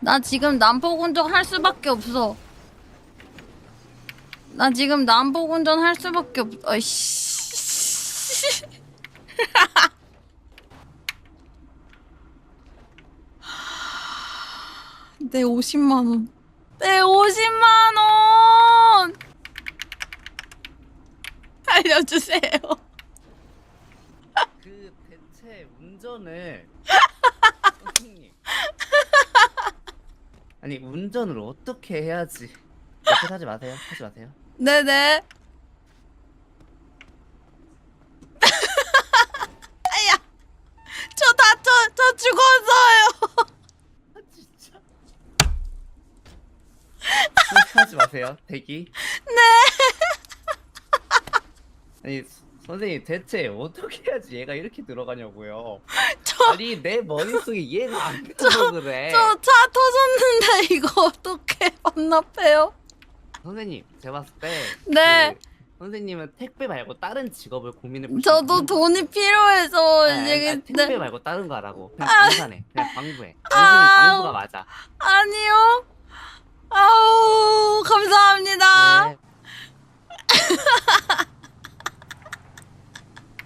나 지금 남포 운전 할 수밖에 없어. 나 지금 남포 운전 할 수밖에 없. 어이씨. 내 50만 원. 내 50만 원. 알려주세요. 그 대체 운전을 선생님 아니 운전을 어떻게 해야지? 옆에 타지 마세요. 타지 마세요. 네네. 아야, 저 다쳐, 저 죽었어요. 아 진짜. 하지 마세요 대기. 네. 아니 서- 선생님 대체 어떻게 해야지 얘가 이렇게 들어가냐고요? 저, 아니 내 머릿속에 얘가 안 들어 그래. 저 차 이거 어떻게 반납해요? 선생님 제가 봤을 때 네. 그 선생님은 택배 말고 다른 직업을 고민해 저도 돈이 필요해서 아니, 아니, 이제 아니, 택배 네. 말고 다른 거 하라고 그냥 방사네 그냥 방부해 당신은 아. 방부가 맞아 아니요.